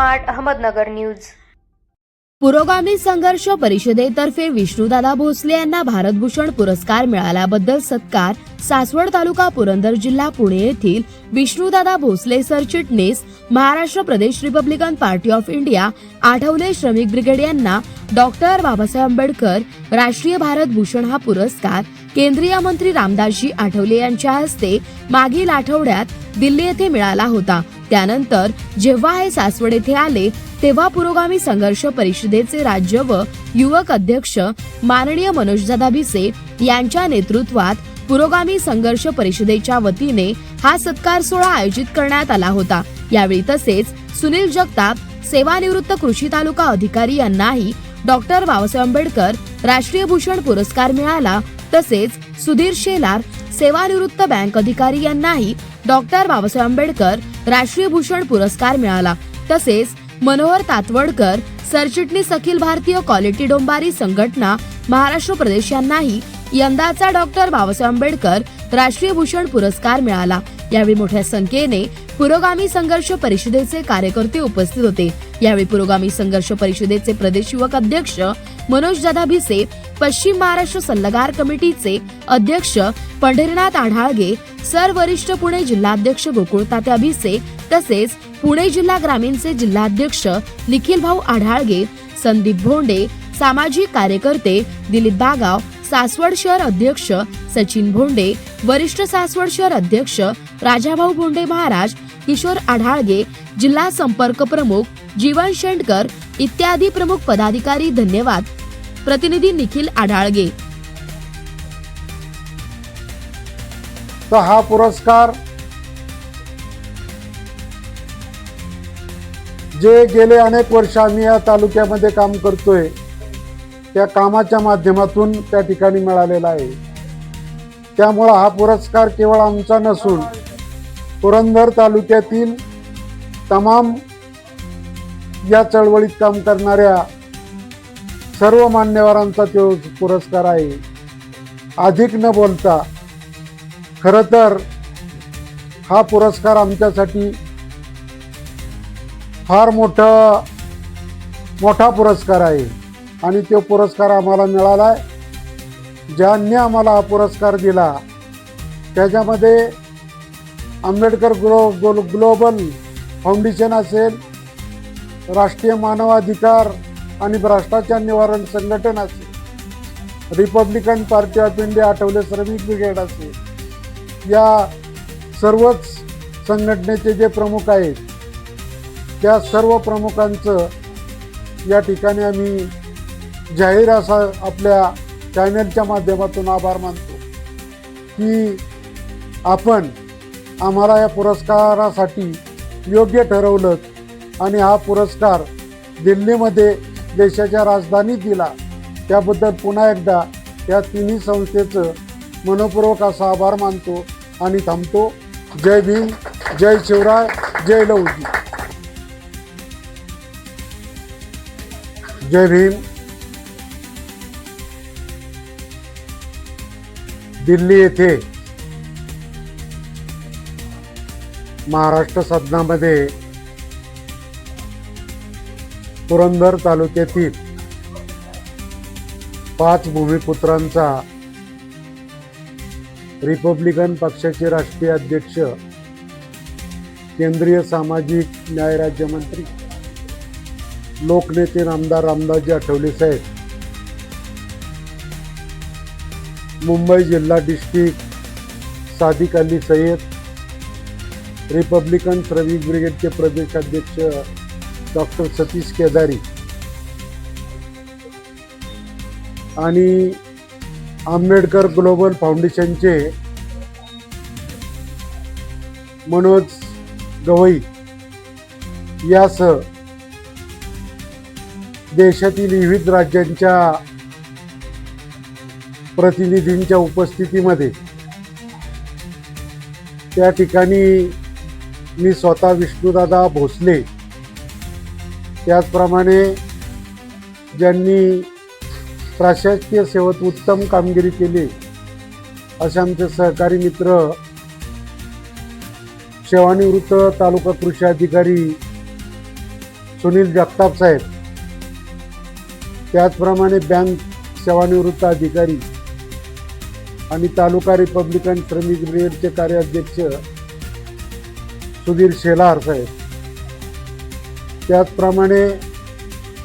Smart Ahmednagar news. पुरोगामी संघर्ष परिषदेतर्फे विष्णुदादा भोसले यांना भारतभूषण पुरस्कार मिळाल्याबद्दल सत्कार सासवड तालुका पुरंदर जिल्हा पुणे येथील विष्णुदादा भोसले सरचिटणीस महाराष्ट्र प्रदेश Republican Party of India Athawale Shramik Brigade यांना डॉक्टर बाबासाहेब आंबेडकर राष्ट्रीय भारत भूषण हा पुरस्कार केंद्रीय मंत्री रामदासजी आठवले यांच्या हस्ते मागील आठवड्यात दिल्ली येथे मिळाला होता. त्यानंतर जेव्हा हे सासवड येथे आले तेव्हा पुरोगामी संघर्ष परिषदेचे राज्य व युवक अध्यक्ष माननीय मनोजदादा भिसे यांच्या नेतृत्वात पुरोगामी संघर्ष परिषदेच्या वतीने हा सत्कार सोहळा आयोजित करण्यात आला होता. यावेळी तसेच सुनील जगताप सेवानिवृत्त कृषी तालुका अधिकारी यांनाही डॉक्टर बाबासाहेब आंबेडकर राष्ट्रीय भूषण पुरस्कार मिळाला. तसेच सुधीर शेलार सेवानिवृत्त बँक अधिकारी यांनाही डॉक्टर बाबासाहेब आंबेडकर राष्ट्रीय भूषण पुरस्कार मिळाला. तसेच मनोहर तातवडकर सरचिटणीस अखिल भारतीय क्वालिटी डोंबारी संघटना महाराष्ट्र प्रदेश यांनाही यंदाचा डॉक्टर बाबासाहेब आंबेडकर राष्ट्रीय भूषण पुरस्कार मिळाला. यावेळी मोठ्या संख्येने पुरोगामी संघर्ष परिषदेचे कार्यकर्ते उपस्थित होते. यावेळी पुरोगामी संघर्ष परिषदेचे प्रदेश युवक अध्यक्ष मनोज दादा भिसे पश्चिम महाराष्ट्र सल्लागार कमिटीचे अध्यक्ष पंढरीनाथ आढाळगे सर वरिष्ठ पुणे जिल्हाध्यक्ष गोकुळ तात्या भिसे तसेच पुणे जिल्हा ग्रामीणचे जिल्हाध्यक्ष निखिल भाऊ आढाळगे संदीप भोंडे सामाजिक कार्यकर्ते दिलीप बागाव सासवड शहर अध्यक्ष सचिन भोंडे वरिष्ठ सासवड शहर अध्यक्ष राजाभाऊ भोंडे महाराज किशोर आढाळगे जिल्हा संपर्क प्रमुख जीवन शेंडकर इत्यादी प्रमुख पदाधिकारी धन्यवाद. प्रतिनिधी निखिल आढाळगे. तर हा पुरस्कार जे गेले अनेक वर्ष आम्ही या तालुक्यामध्ये काम करतोय त्या कामाच्या माध्यमातून त्या ठिकाणी मिळालेला आहे. त्यामुळं हा पुरस्कार केवळ आमचा नसून पुरंदर तालुक्यातील तमाम या चळवळीत काम करणाऱ्या सर्व मान्यवरांचा तो पुरस्कार आहे. अधिक न बोलता खरं तर हा पुरस्कार आमच्यासाठी फार मोठा मोठा पुरस्कार आहे. आणि तो पुरस्कार आम्हाला मिळाला आहे ज्यांनी आम्हाला हा पुरस्कार दिला त्याच्यामध्ये Ambedkar glo glo Global Foundation असेल राष्ट्रीय मानवाधिकार आणि भ्रष्टाचार निवारण संघटन असेल Republican Party of India Athawale Shramik Brigade असेल या सर्वच संघटनेचे जे प्रमुख आहेत त्या सर्व प्रमुखांचं या ठिकाणी आम्ही जाहीर असा आपल्या चॅनलच्या माध्यमातून आभार मानतो. की आपण आम्हाला या पुरस्कारासाठी योग्य ठरवलं आणि हा पुरस्कार दिल्लीमध्ये देशाच्या राजधानीत दिला. त्याबद्दल पुन्हा एकदा या तिन्ही संस्थेचं मनपूर्वक असा आभार मानतो आणि थांबतो. जय भीम जय शिवराय जय लवजी जय भीम. दिल्ली येथे महाराष्ट्र सदनामध्ये पुरंदर तालुक्यातील पाच भूमिपुत्रांचा रिपब्लिकन पक्षाचे राष्ट्रीय अध्यक्ष केंद्रीय सामाजिक न्याय राज्यमंत्री लोकनेते नामदार रामदासजी आठवले साहेब मुंबई जिल्हा डिस्ट्रिक्ट सादिक अली सय्यद रिपब्लिकन श्रमिक ब्रिगेडचे प्रदेशाध्यक्ष डॉक्टर सतीश केदारी. आणि आंबेडकर ग्लोबल फाउंडेशनचे मनोज गवई यासह देशातील विविध राज्यांच्या प्रतिनिधींच्या उपस्थितीमध्ये. त्या ठिकाणी मी स्वतः विष्णुदादा भोसले त्याचप्रमाणे ज्यांनी प्रशासकीय सेवेत उत्तम कामगिरी केली असे आमचे सहकारी मित्र सेवानिवृत्त तालुका कृषी अधिकारी सुनील जगताप साहेब त्याचप्रमाणे बँक सेवानिवृत्त अधिकारी आणि तालुका रिपब्लिकन श्रमिक ब्रिगेडचे कार्याध्यक्ष सुधीर शेलार साहेब. त्याचप्रमाणे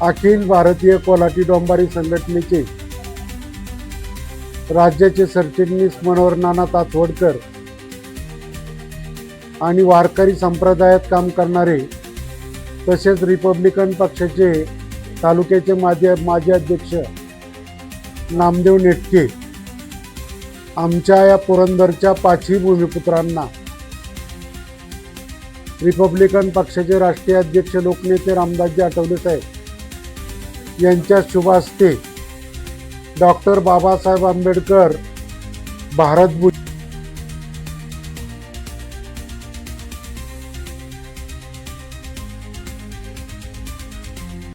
अखिल भारतीय कोलाटी डोंबारी संघटनेचे राज्याचे सरचिटणीस मनोहर नाना तातवडकर आणि वारकरी संप्रदायात काम करणारे तसेच रिपब्लिकन पक्षाचे तालुक्याचे माजी माजी अध्यक्ष नामदेव नेटके आमच्या या पुरंदरच्या पाचही भूमिपुत्रांना रिपब्लिकन पक्षाचे राष्ट्रीय अध्यक्ष लोकनेते रामदासजी आठवले साहेब. यांच्या शुभास्ते डॉक्टर बाबासाहेब आंबेडकर भारतभूषण